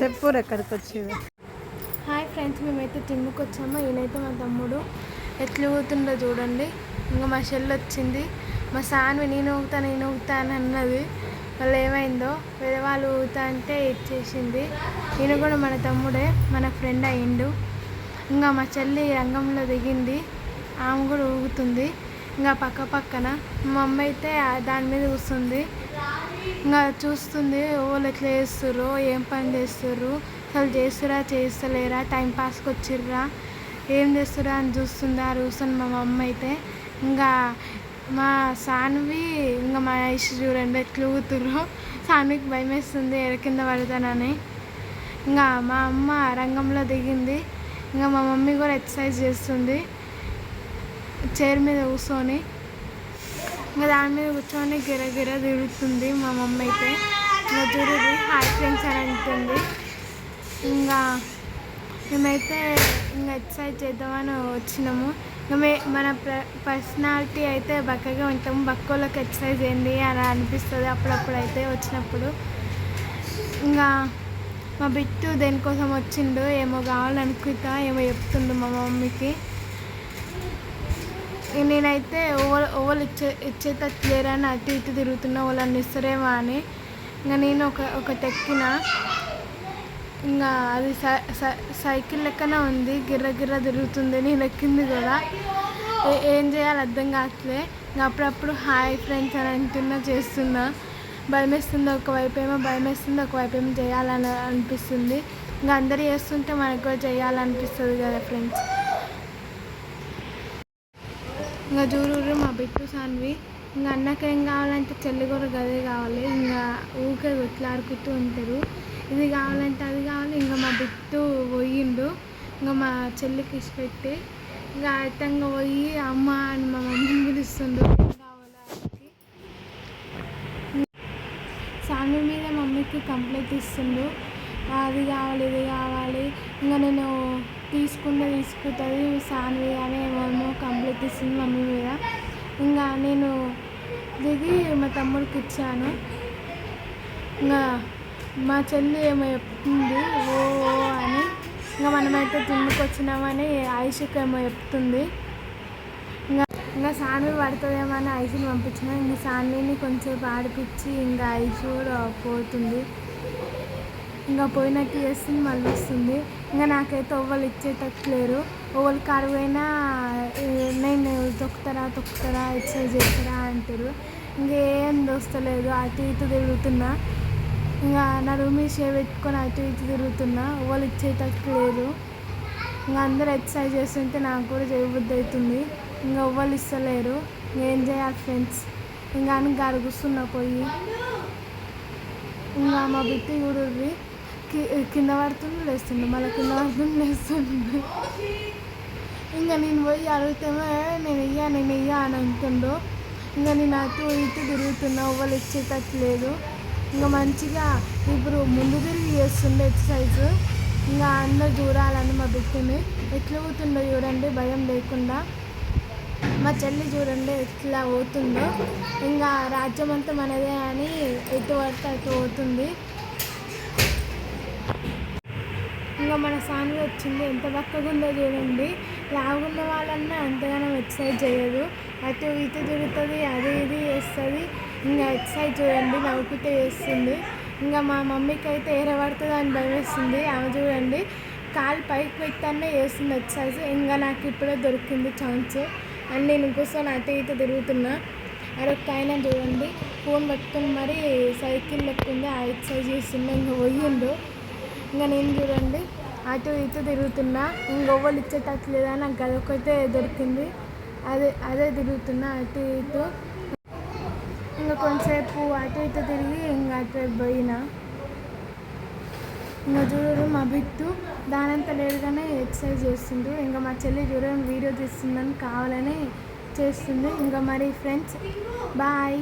చెప్పు ఎక్కడికి వచ్చేది హాయ్ ఫ్రెండ్స్ మేమైతే జిమ్కి వచ్చాము. ఈయనైతే మా తమ్ముడు. ఎట్లా ఊగుతుండో చూడండి. ఇంకా మా చెల్లి వచ్చింది. మా సాన్వి నేను ఊగుతా నేను ఊగుతా అని అన్నది. వాళ్ళు ఏమైందో? వేరే వాళ్ళు ఊగుతా అంటే ఇచ్చేసింది ఈయన కూడా మన తమ్ముడే మన ఫ్రెండ్ అయ్యిండు. ఇంకా మా చెల్లి రంగంలో దిగింది. ఆమె కూడా ఊగుతుంది. ఇంకా పక్క పక్కన మా అమ్మ అయితే దాని మీద కూర్చుంది. ఇంకా చూస్తుంది వాళ్ళు ఎట్లా చేస్తుర్రు ఏం పని చేస్తుర్రు అసలు చేస్తురా చేస్తలేరా టైం పాస్కి వచ్చిర్రా ఏం చేస్తురా అని చూస్తుంది ఆ మా మమ్మ అయితే. ఇంకా మా సాన్వి ఇంకా మా ఐష్ చూడండి ఎట్లా ఊతురు సాన్వికి భయం వేస్తుంది కింద పడతానని. ఇంకా మా అమ్మ రంగంలో దిగింది. ఇంకా మా మమ్మీ కూడా ఎక్సర్సైజ్ చేస్తుంది చైర్ మీద కూర్చొని. ఇంకా దాని మీద కూర్చొని గిర గిర తిరుగుతుంది మా మమ్మీ అయితే. ఇంకా తిరిగి హాయ్ ఫ్రెండ్స్ అని అంటుంది. ఇంకా మేమైతే ఇంకా ఎక్సర్సైజ్ చేద్దామని వచ్చినాము. ఇంకా మే మన పర్సనాలిటీ అయితే బక్కగా ఉంటాము. బక్కోళ్ళకి ఎక్సర్సైజ్ చేయండి అని అనిపిస్తుంది అప్పుడప్పుడు అయితే వచ్చినప్పుడు. ఇంకా మా బిట్టు దేనికోసం వచ్చిండు ఏమో కావాలనుకుంటా ఏమో చెప్తుండు మా మమ్మీకి. నేనైతే ఓవర్ ఓవర్ ఇచ్చే ఇచ్చేత లేరని అటు ఇటు తిరుగుతున్నా వాళ్ళని ఇస్తారేమో అని ఇంకా నేను ఒక ఒకటి ఎక్కిన. ఇంకా అది సైకిల్ లెక్కనే ఉంది. గిర్ర గిర్ర తిరుగుతుంది. నేను ఎక్కింది కూడా. ఏం చేయాలి అర్థం కావట్లే ఇంకా అప్పుడప్పుడు హాయ్ ఫ్రెండ్స్ అని అంటున్నా చేస్తున్నా. భయం వేస్తుంది ఒకవైపు ఏమో భయం వేస్తుంది ఒకవైపు ఏమో చేయాలని అనిపిస్తుంది. ఇంకా అందరు చేస్తుంటే మనకు కూడా చేయాలనిపిస్తుంది కదా ఫ్రెండ్స్. ఇంకా జూరూరు మా బిట్టు సాన్వి. ఇంకా అన్నకి ఏం కావాలంటే చెల్లి కూడా గదే కావాలి. ఇంకా ఊకే కొట్లాడుకుంటూ ఉంటారు. ఇది కావాలంటే అది కావాలి. ఇంకా మా బిట్టు పోయిండు. ఇంకా మా చెల్లికి ఇష్టపెట్టి ఇంకా అట్టంగా పోయి అమ్మ అని మా మమ్మీని పిలుస్తుండ్రు ఏం సాన్వి మీద మమ్మీకి కంప్లైంట్ ఇస్తుండు. అది కావాలి ఇది కావాలి. ఇంకా నేను తీసుకుంటే తీసుకుంటుంది సాన్వి అని ఏమేమో కంప్లైంట్ ఇస్తుంది మమ్మీ మీద. ఇంకా నేను దిగి మా తమ్ముడికి ఇచ్చాను. ఇంకా మా చెల్లి ఏమో చెప్తుంది ఓ ఓ అని. ఇంకా మనమైతే జిమ్కి వచ్చినామని ఐషుకి ఏమో చెప్తుంది. ఇంకా ఇంకా సాన్వి పడుతుందేమో అని ఐషుని పంపించిన. ఇంకా సాన్విని కొంచెం ఆడిపించి ఇంకా ఐషు కూడా పోతుంది. ఇంకా పోయినట్టు చేస్తుంది మళ్ళీ వస్తుంది. ఇంకా నాకైతే ఓవలు ఇచ్చేటట్టు లేరు ఓవలు కారు నేను తొక్కుతారా తొక్కుతారా ఎక్సర్సైజ్ చేస్తారా అంటారు. ఇంకేం దోస్తలేదు అటు ఇటు తిరుగుతున్నా. ఇంకా నా రూమ్ షేవ్ పెట్టుకొని అటు ఇటు తిరుగుతున్నా. ఓవలు ఇచ్చేటట్టు లేదు ఇంకా అందరూ ఎక్సర్సైజ్ చేస్తుంటే నాకు కూడా చేయబుద్ధి అవుతుంది ఇంకా ఎవ్వరు ఇస్తలేరు. ఏం చేయాలి ఫ్రెండ్స్? ఇంకా అని గరుగుస్తున్నా పోయి. ఇంకా మా బిట్టి చూడుర్రి. కింద పడుతుంది లేస్తుండు మళ్ళీ కింద పడుతుంది లేస్తుండు ఇంకా నేను పోయి అడుగుతామో నేను ఇయ్యా నేను ఇయ్యా అని అంటుండు ఇంకా నేను అటు ఇటు తిరుగుతున్నా ఎవ్వరు ఇచ్చేటట్లేదు ఇంకా మంచిగా ఇప్పుడు ముందు తిరిగి చేస్తుండే ఎక్సర్సైజ్ ఇంకా అందరు చూడాలని మా బిడ్డని ఎట్లా పోతుండో చూడండి భయం లేకుండా మా చెల్లి చూడండి ఎట్లా పోతుందో ఇంకా రాజ్యం అంతా మనదే అని ఎటు పడితే అటు పోతుంది ఇంకా మన సాన్వి వచ్చింది. ఎంత బక్కగా ఉందో చూడండి. లాగున్న వాళ్ళన్నా అంతగానో ఎక్సర్సైజ్ చేయదు అటు ఇటు తిరుగుతుంది అది ఇది చేస్తుంది. ఇంకా ఎక్సర్సైజ్ చూడండి నవ్వుకుంటే చేస్తుంది. ఇంకా మా మమ్మీకి అయితే ఎరబడుతుంది అని భయం వేస్తుంది. ఆమె చూడండి కాలు పైకి పెట్టానే చేస్తుంది ఎక్సర్సైజ్ ఇంకా నాకు ఇప్పుడే దొరికింది ఛాన్స్. అని నేను కూర్చొని అటు ఇటు తిరుగుతున్నా. అదొక ఆయన చూడండి ఫోన్ పట్టుకొని మరి సైకిల్ లెక్కుంది. ఆ ఎక్సర్సైజ్ చేస్తుండే. ఇంకా పోయిండు. ఇంకా నేను చూడండి అటు ఇటు తిరుగుతున్నా. ఇంకొవ్వలు ఇచ్చేటట్లేదా? నాకు అదొకటే దొరికింది. అదే అదే తిరుగుతున్నా అటు ఇటు. ఇంకా కొంతసేపు అటు ఇటు తిరిగి ఇంకా అటు పోయిన. పోయినా ఇంకా చూడరు మా బిట్టు దానంతా లేదుగానే ఎక్సర్సైజ్ చేస్తుండ్రు ఇంకా మా చెల్లి చూడడం వీడియో తీస్తుందని కావాలని చేస్తుంది ఇంకా మరి ఫ్రెండ్స్ బాయ్